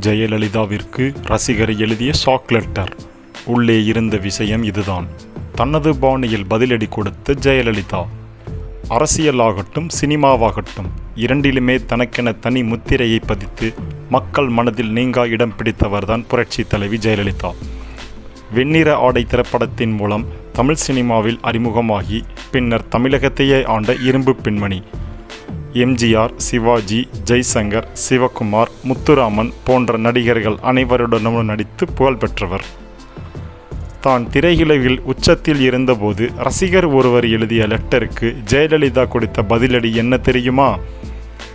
ஜெயலலிதாவிற்கு ரசிகர் எழுதிய shock letter. உள்ளே இருந்த விஷயம் இதுதான். தனது பாணியில் பதிலடி கொடுத்த ஜெயலலிதா. அரசியலாகட்டும் சினிமாவாகட்டும் இரண்டிலுமே தனக்கென தனி முத்திரையை பதித்து மக்கள் மனதில் நீங்கா இடம் பிடித்தவர்தான் புரட்சி தலைவி ஜெயலலிதா. வெண்ணிற ஆடை திரைப்படத்தின் மூலம் தமிழ் சினிமாவில் அறிமுகமாகி பின்னர் தமிழகத்தையே ஆண்ட இரும்பு பெண்மணி எம்ஜிஆர் சிவாஜி ஜெய்சங்கர் சிவகுமார் முத்துராமன் போன்ற நடிகர்கள் அனைவருடனும் நடித்து புகழ் பெற்றவர். தான் திரையுலகில் உச்சத்தில் இருந்தபோது ரசிகர் ஒருவர் எழுதிய லெட்டருக்கு ஜெயலலிதா கொடுத்த பதிலடி என்ன தெரியுமா?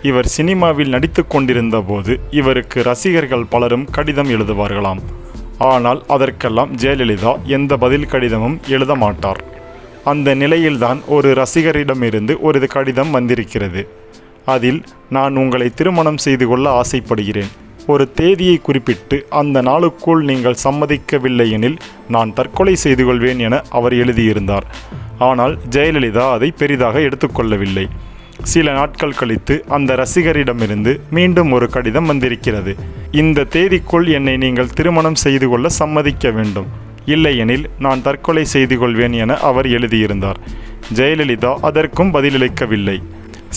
இவர் சினிமாவில் நடித்து கொண்டிருந்த போது இவருக்கு ரசிகர்கள் பலரும் கடிதம் எழுதுவார்களாம். ஆனால் அதற்கெல்லாம் ஜெயலலிதா எந்த பதில் கடிதமும் எழுத மாட்டார் அந்த நிலையில்தான் ஒரு ரசிகரிடமிருந்து ஒரு கடிதம் வந்திருக்கிறது. அதில் நான் உங்களை திருமணம் செய்து கொள்ள ஆசைப்படுகிறேன். ஒரு தேதியை குறிப்பிட்டு அந்த நாளுக்குள் நீங்கள் சம்மதிக்கவில்லை எனில் நான் தற்கொலை செய்து கொள்வேன் என அவர் எழுதியிருந்தார். ஆனால் ஜெயலலிதா அதை பெரிதாக எடுத்துக்கொள்ளவில்லை. சில நாட்கள் கழித்து அந்த ரசிகரிடமிருந்து மீண்டும் ஒரு கடிதம் வந்திருக்கிறது. இந்த தேதிக்குள் என்னை நீங்கள் திருமணம் செய்து கொள்ள சம்மதிக்க வேண்டும். இல்லையெனில் நான் தற்கொலை செய்து கொள்வேன் என அவர் எழுதியிருந்தார். ஜெயலலிதா அதற்கும் பதிலளிக்கவில்லை.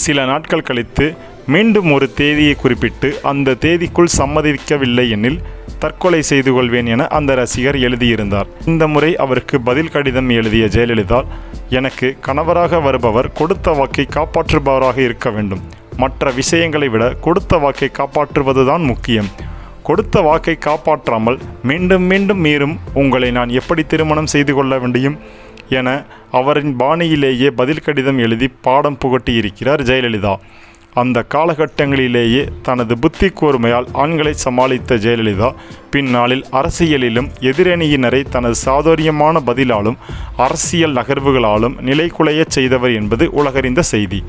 சில நாட்கள் கழித்து மீண்டும் ஒரு தேதியை குறிப்பிட்டு அந்த தேதிக்குள் சம்மதிக்கவில்லை எனில் தற்கொலை செய்து கொள்வேன் என அந்த ரசிகர் எழுதியிருந்தார். இந்த முறை அவருக்கு பதில் கடிதம் எழுதிய ஜெயலலிதா எனக்கு கணவராக வருபவர் கொடுத்த வாக்கை காப்பாற்றுபவராக இருக்க வேண்டும். மற்ற விஷயங்களை விட கொடுத்த வாக்கை காப்பாற்றுவதுதான் முக்கியம். கொடுத்த வாக்கை காப்பாற்றாமல் மீண்டும் மீண்டும் மீறும் உங்களை நான் எப்படி திருமணம் செய்து கொள்ள முடியும்? என அவரின் பாணியிலேயே பதில் கடிதம் எழுதி பாடம் புகட்டியிருக்கிறார் ஜெயலலிதா. அந்த காலகட்டங்களிலேயே தனது புத்தி கூர்மையால் ஆண்களை சமாளித்த ஜெயலலிதா பின்னாளில் அரசியலிலும் எதிரணியினரை தனது சாதுரியமான பதிலாலும் அரசியல் நகர்வுகளாலும் நிலைகுலையச் செய்தவர் என்பது உலகறிந்த செய்தி.